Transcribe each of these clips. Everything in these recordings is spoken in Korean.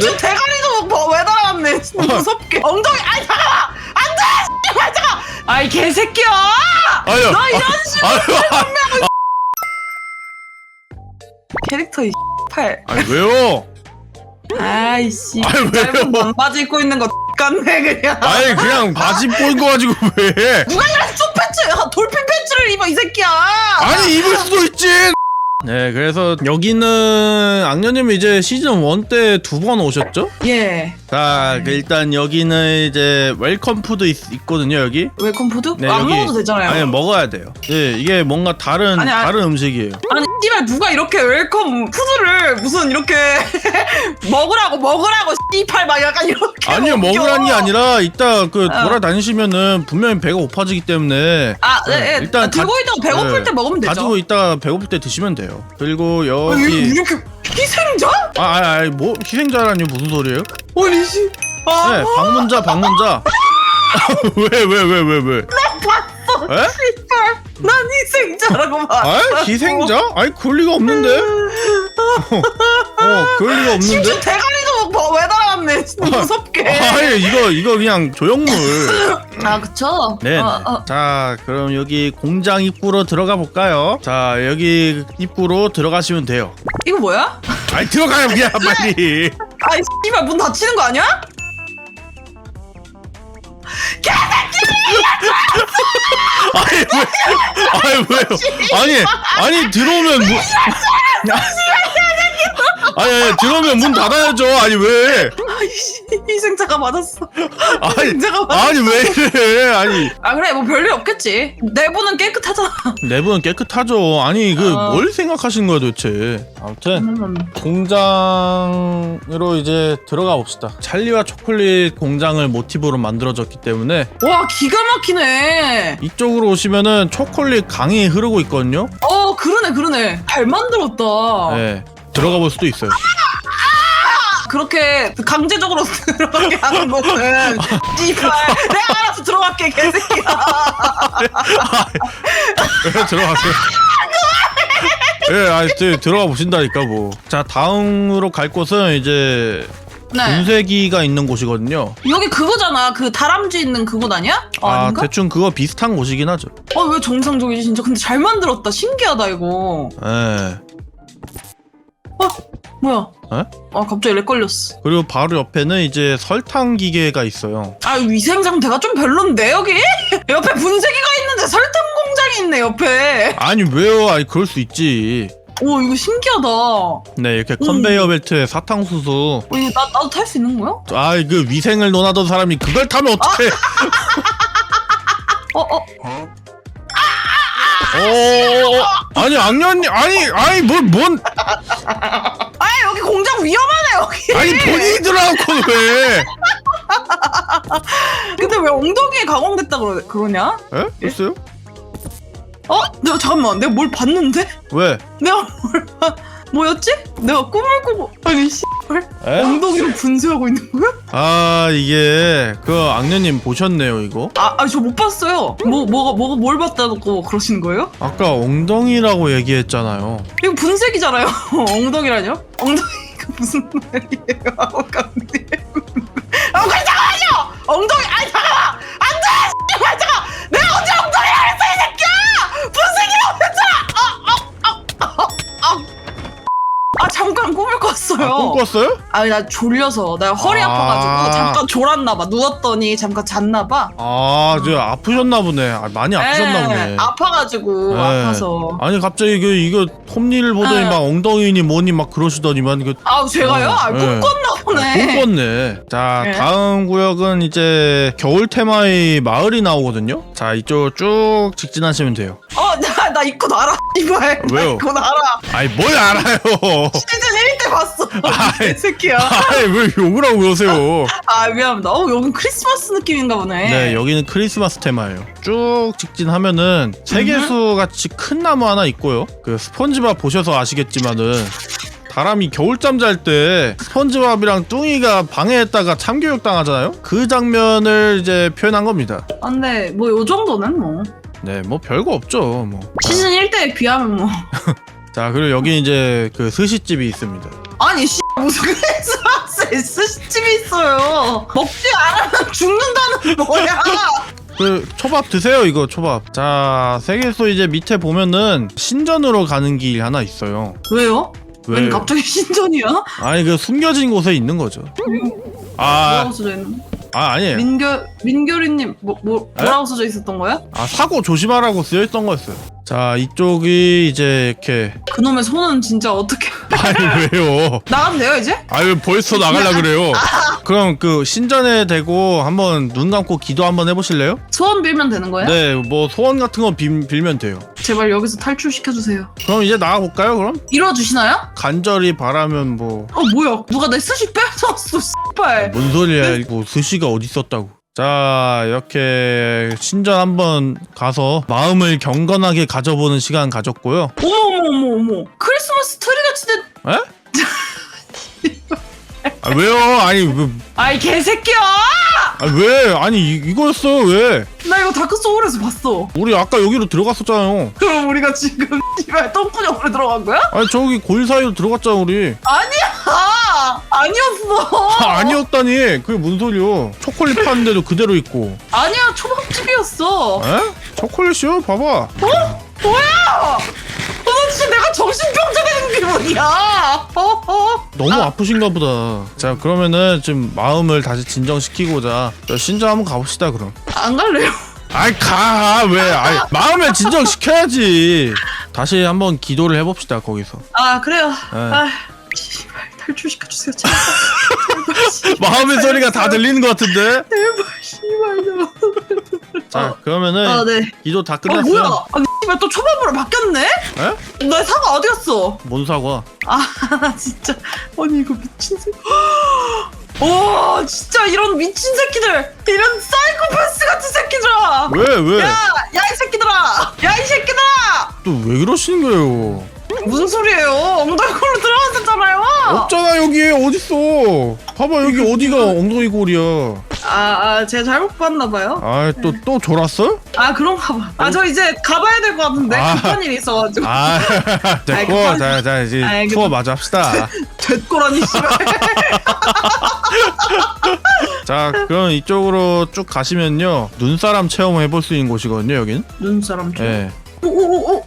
심지어 대가리도 뭐, 왜 달아놨네. 진짜 아. 무섭게. 엉덩이 아니 잠깐만! 안돼! 씨발 잠깐 아이 개새끼야! 아니요. 너 이런 식으로 아유, 캐릭터 이 팔 아니 왜요? 아이씨. 아니, 왜요? 짧은 반바지 입고 있는 거 같네 그냥. 아니 그냥 바지 거 가지고 왜? 누가 이런 쑥 팬츠 아, 돌핀 팬츠를 입어 이 새끼야! 아니 입을 수도 있지. 네, 그래서 여기는 악녀님 이제 시즌 1 때 두 번 오셨죠? 예 자, 그 일단 여기는 이제 웰컴 푸드 있, 거든요 여기. 웰컴 푸드? 네, 안 여기- 먹어도 되잖아요 아니 먹어야 돼요. 네, 이게 뭔가 다른 아니, 아니. 다른 음식이에요. 아니 씨발 누가 이렇게 웰컴 푸드를 무슨 이렇게 먹으라고 먹으라고 씨발 막 약간 이렇게 아니요, 먹여. 먹으라는 게 아니라 이따 그 어. 돌아다니시면은 분명히 배가 고파지기 때문에 아, 네, 네. 일단 아, 들고 가- 있다가 배고플 네, 때 먹으면 되죠. 가지고 있다가 배고플 때 드시면 돼요. 그리고 아, 여기 이렇게 희생자? 아, 아, 아, 뭐 희생자라니 무슨 소리예요? 아니 씨. 아, 네, 방문자, 방문자. 왜, 왜, 왜, 왜, 왜? 봤어. 에? 씨발. 난 희생자라고 봐. 아, 희생자? 아니, 그럴 리가 없는데? 어, 그럴 리가 심지어 없는데? 대가리도 뭐, 왜 달아놨네. 진짜 무섭게. 아니, 이거, 이거 그냥 조형물. 아, 그쵸? 네. 어, 어. 자, 그럼 여기 공장 입구로 들어가 볼까요? 자, 여기 입구로 들어가시면 돼요. 이거 뭐야? 아니, 들어가요, 그냥 빨리. 아이 씨발 문 닫히는 거 아니야? 아니, 왜, 아니, 왜요? 아니, 아니, 들어오면 문. 아니, 아니, 들어오면 문 닫아야죠. 아니, 왜? 아이씨 희생자가 맞았어. 아니, 희생자가 맞았어. 아니, 왜 이래? 아니. 아 그래 뭐 별일 없겠지. 내부는 깨끗하잖아. 내부는 깨끗하죠. 아니 그 어. 뭘 생각하시는 거야 도대체. 아무튼 음. 공장으로 이제 들어가 봅시다. 찰리와 초콜릿 공장을 모티브로 만들어졌기 때문에 와 기가 막히네. 이쪽으로 오시면은 초콜릿 강이 흐르고 있거든요. 어 그러네 그러네. 잘 만들었다. 네. 들어가 볼 수도 있어요. 그렇게 강제적으로 들어가게 하는 거는 씨발 내가 알아서 들어갈게 개새끼야. 네, 들어가세요. 예, 아, 네, 들어가 보신다니까 뭐. 자, 다음으로 갈 곳은 이제 네. 분쇄기가 있는 곳이거든요. 여기 그거잖아. 그 다람쥐 있는 그곳 아니야? 어, 아, 아 닌가? 대충 그거 비슷한 곳이긴 하죠. 어왜 정상적이지 진짜. 근데 잘 만들었다. 신기하다 이거. 예. 뭐야? 에? 아 갑자기 렉 걸렸어. 그리고 바로 옆에는 이제 설탕 기계가 있어요. 아 위생 상태가 좀 별론데 여기? 옆에 분쇄기가 있는데 설탕 공장이 있네 옆에. 아니 왜요? 아니 그럴 수 있지. 오 이거 신기하다. 어 네 이렇게 컨베이어 벨트에 사탕수수. 이거 나 나도 탈 수 있는 거야? 아 그 위생을 논하던 사람이 그걸 타면 어떡해? 어 어. 어, 아니 악녀님 아니 아니 뭘뭔 아 위험하네 여기. 아니 본인이 들어가고 왜? 근데 왜 엉덩이에 가공됐다 그러 그러냐? 에? 됐어요? 어? 내가 잠깐만 내가 뭘 봤는데? 왜? 내가 뭘 봐? 뭐였지? 내가 꿈을 꾸고 아니 씨발 에? 엉덩이로 분쇄하고 있는 거야? 아 이게 그 악녀님 보셨네요 이거. 아저 못 봤어요. 뭐 뭐가 뭐가 뭘 봤다고 그러시는 거예요? 아까 엉덩이라고 얘기했잖아요. 이거 분쇄기잖아요. 엉덩이라뇨? 엉덩이가 무슨 말이에요? 아우감님. 아, 그래 잠깐만요. 엉덩이 아니 꿨어요. 아? 아니 나 졸려서 나 허리 아. 아 파가지고 잠깐 졸았나 봐. 누웠더니 잠깐 잤나 봐. 아, 저 아프셨나 보네. 아, 많이 아프셨나 에, 보네. 아파가지고 네. 아파서. 아니 갑자기 그 이거 톱니를 보더니 네. 막 엉덩이니 뭐니 막 그러시더니만 그아 제가요? 아, 네. 꿈 꿨나 보네. 꿈 꿨네. 자 네. 다음 구역은 이제 겨울 테마의 마을이 나오거든요. 자 이쪽 쭉 직진하시면 돼요. 어, 나, 나 이거 알아. 이발. 왜요? 나 이거 알아. 아이 뭘 알아요? 시즌 1때 봤어. 아이. 이 새끼야. 아이 왜 욕을 하고 그러세요? 아, 미안합니다. 어, 여긴 크리스마스 느낌인가 보네. 네 여기는 크리스마스 테마예요. 쭉 직진하면은 세계수 같이 큰 나무 하나 있고요. 그 스펀지밥 보셔서 아시겠지만은. 다람이 겨울잠 잘 때 스펀지밥이랑 뚱이가 방해했다가 참교육 당하잖아요. 그 장면을 이제 표현한 겁니다. 아, 근데 뭐 요 정도는 뭐. 네, 뭐 별거 없죠. 뭐. 시즌 1 때에 비하면 뭐. 자, 그리고 여기 이제 그 스시집이 있습니다. 아니, 씨, 무슨 크리스마스 SC집이 있어요. 먹지 않으면 죽는다는 뭐야? 그 초밥 드세요 이거 초밥 자 세계소 이제 밑에 보면은 신전으로 가는 길 하나 있어요 왜요? 왜왜 갑자기 신전이야? 아니 그 숨겨진 곳에 있는 거죠 아, 뭐라고 써져 있는? 아 아니에요 민결 민결이님 뭐, 뭐 에? 뭐라고 써져 있었던 거야? 아 사고 조심하라고 쓰여 있던 거였어요 자 이쪽이 이제 이렇게 그놈의 손은 진짜 어떻게 아니 왜요 나가면 돼요 이제? 아유 벌써 나갈라 그래요 그럼 그 신전에 대고 한번 눈 감고 기도 한번 해보실래요? 소원 빌면 되는 거야? 네뭐 소원 같은 거 빌, 빌면 돼요 제발 여기서 탈출시켜 주세요. 그럼 이제 나가 볼까요 그럼? 이뤄 주시나요? 간절히 바라면 뭐 어 뭐야? 누가 내 스시 뺏었어? 씨발. 뭔 소리야 이거 스시가 어디 있었다고 자 이렇게 신전 한번 가서 마음을 경건하게 가져보는 시간 가졌고요 어머 어머 어머 어머. 크리스마스 트리 같이 된. 에? 아 왜요 아니 왜, 아이 개새끼야! 아, 왜 아니 이, 이거였어요 왜 나 이거 다크 소울에서 봤어. 우리 아까 여기로 들어갔었잖아요 그럼 우리가 지금 씨발 똥구녕으로 들어간 거야? 아니 저기 골 사이로 들어갔잖아 우리 아니야. 아니었어. 아, 아니었다니 그게 뭔 소리요 초콜릿 파는데도 그대로 있고 아니야 초밥집이었어. 에? 초콜릿이요? 봐봐 뭐야? 어, 진짜 내가 정신병자 되는 기분이야. 어, 어. 너무 아. 프신가 보다 자 그러면은 지금 마음을 다시 진정시키고자 저 신전 한번 가봅시다 그럼 안 갈래요. 아이 가 왜 아이 마음을 진정시켜야지 다시 한번 기도를 해봅시다 거기서 아 그래요. 네. 아, 탈출시켜 주세요. 제발. 제발, 씨발, 마음의 소리가 다 들리는 것 같은데 제발 씨발요. 자 그러면은 아 네. 기도 다 아 끝났어요 뭐야? 아니 씨발 또 초밥으로 바뀌었네? 에? 내 사과 어디 갔어? 뭔 사과 아 진짜 아니 이거 미친 새끼. 와 진짜 이런 미친 새끼들 이런 사이코패스 같은 새끼들아 왜 왜? 야 야 이 새끼들아 야 이 새끼들아 또 왜 그러시는 거예요 무슨 소리예요? 엉덩이로 들어갔었잖아요. 없잖아 여기. 어딨어? 봐봐 여기 어디가 엉덩이 골이야. 아, 아 제가 잘못 봤나 봐요. 아또또 졸았어? 아 그런가 봐 아 저 이제 가봐야 될 것 같은데? 아. 급한 일이 있어가지고. 아 됐고 급한- 자자 이제 아이, 투어 급한- 마저 합시다. 됐고라니 씨발. 자 그럼 이쪽으로 쭉 가시면요. 눈사람 체험을 해볼 수 있는 곳이거든요 여긴. 눈사람 좀 예. 오오오오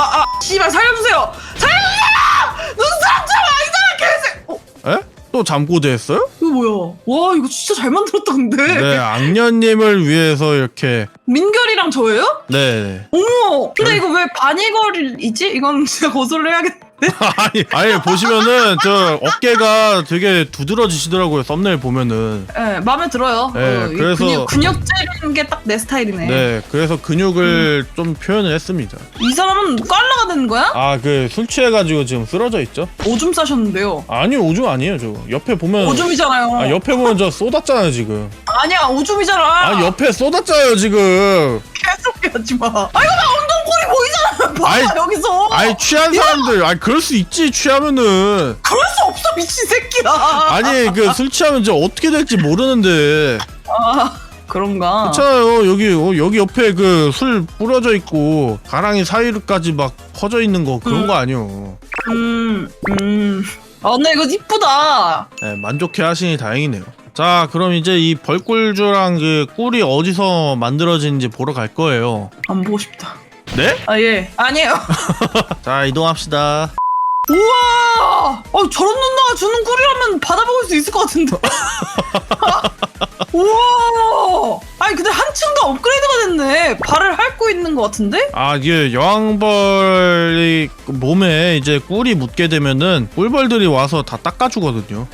아 아 씨발 살려주세요! 살려주세요! 눈사람 좀 아니잖아 개새 어? 에? 또 잠꼬대 했어요? 이거 뭐야? 와 이거 진짜 잘 만들었다 근데? 네 악녀님을 위해서 이렇게. 민결이랑 저예요? 네. 어머! 근데 이거 왜 바니걸이지? 이건 진짜 고소를 해야겠다 아니 아니 보시면은 저 어깨가 되게 두드러지시더라고요 썸네일 보면은. 예 마음에 들어요. 네, 어, 이 그래서- 근육, 근육 찌르는 게딱 내 스타일이네. 네 그래서 근육을 좀 표현을 했습니다. 이 사람은 깔라가 되는 거야? 아 그 술 취해가지고 지금 쓰러져 있죠? 오줌 싸셨는데요. 아니요 오줌 아니에요 저. 옆에 보면 오줌이잖아요. 아 옆에 보면 저 쏟았잖아요 지금. 아니야 오줌이잖아. 아 옆에 쏟았잖아요 지금. 개소리 하지 마. 아 이거 봐 봐 아이, 여기서. 아니 취한 사람들. 아니 그럴 수 있지 취하면은. 그럴 수 없어 미친 새끼야. 아니 그 술 취하면 저 어떻게 될지 모르는데. 아 그런가? 그렇잖아요. 여기 어, 여기 옆에 그 술 뿌려져 있고 가랑이 사이로까지 막 퍼져 있는 거 그런 음. 거 아니요 음 음. 아 근데 이거 이쁘다. 네, 만족해 하시니 다행이네요. 자 그럼 이제 이 벌꿀주랑 그 꿀이 어디서 만들어지는지 보러 갈 거예요. 안 보고 싶다 네? 아 예. 아니에요. 자 이동합시다. 우와! 어 저런 누나가 주는 꿀이라면 받아먹을 수 있을 것 같은데. 우와! 아니 근데 한층 더 업그레이드가 됐네. 발을 핥고 있는 것 같은데? 아 이게 여왕벌이 몸에 이제 꿀이 묻게 되면은 꿀벌들이 와서 다 닦아주거든요.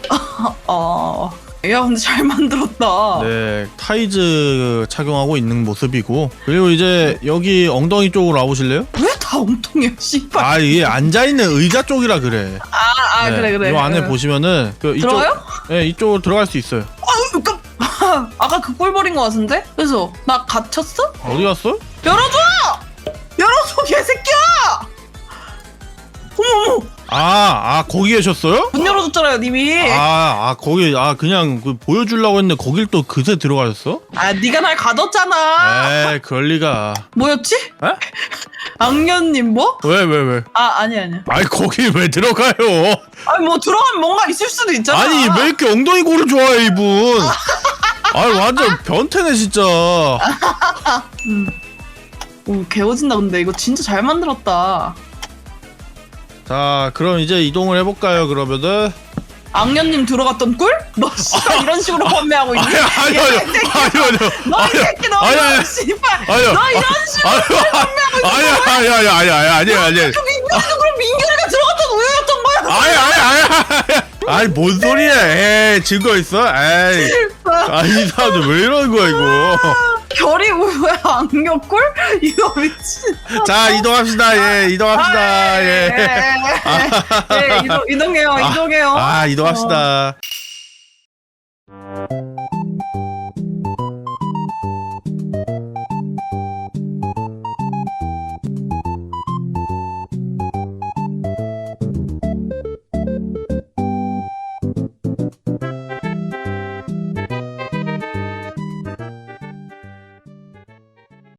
아, 야 근데 잘 만들었다. 네 타이즈 착용하고 있는 모습이고 그리고 이제 여기 엉덩이 쪽으로 와보실래요? 왜 다 엉뚱이야, 씨발. 아 이게 앉아있는 의자 쪽이라 그래 아, 아 네, 그래 그래. 요 안에 응. 보시면은 그 이쪽 들어가요? 네 이쪽으로 들어갈 수 있어요 아, 깜... 아까 그 꿀벌인 것 같은데? 그래서 나 갇혔어? 어디 갔어? 열어줘! 열어줘 개새끼야! 어머 어머 아, 아 거기 계셨어요? 문 열어줬잖아요 님이 아, 아, 아 거기 아 그냥 그 보여주려고 했는데 거길 또 그새 들어가셨어? 네가 날 가뒀잖아 에이 그럴 리가. 뭐였지? 에? 악녀님 뭐? 왜 왜 왜? 아 아니 아니 아니 거기 왜 들어가요? 아니 뭐 들어가면 뭔가 있을 수도 있잖아 아니 왜 이렇게 엉덩이 고를 좋아해 이분? 아니 완전 변태네 진짜. 오 개워진다 근데 이거 진짜 잘 만들었다 자 그럼 이제 이동을 해볼까요 그러면은? 악녀님 들어갔던 꿀? 너 씨발 이런 식으로 판매하고 있니? 아니 아니 아니 아니 아니 너이 새끼 너 아니, 아니, 이런 씨발. 아니, 너 이런 식으로 아니 아니 아니 아니 아니 아니 아니 아니 그 민규도 그럼 민규리가 들어갔던 우유였던 거야? 아니 아니 아니 아니. 뭔 소리야? 에이 증거 있어? 에이. 아니 이 사람들 왜 이러는 거야 이거? 결이 우유에 악녀 꿀? 이거 미친. 자 이동합시다. 예 이동합시다. 예, 예. 예, 예, 예, 이동, 이동해요 이동해요. 아 이동합시다.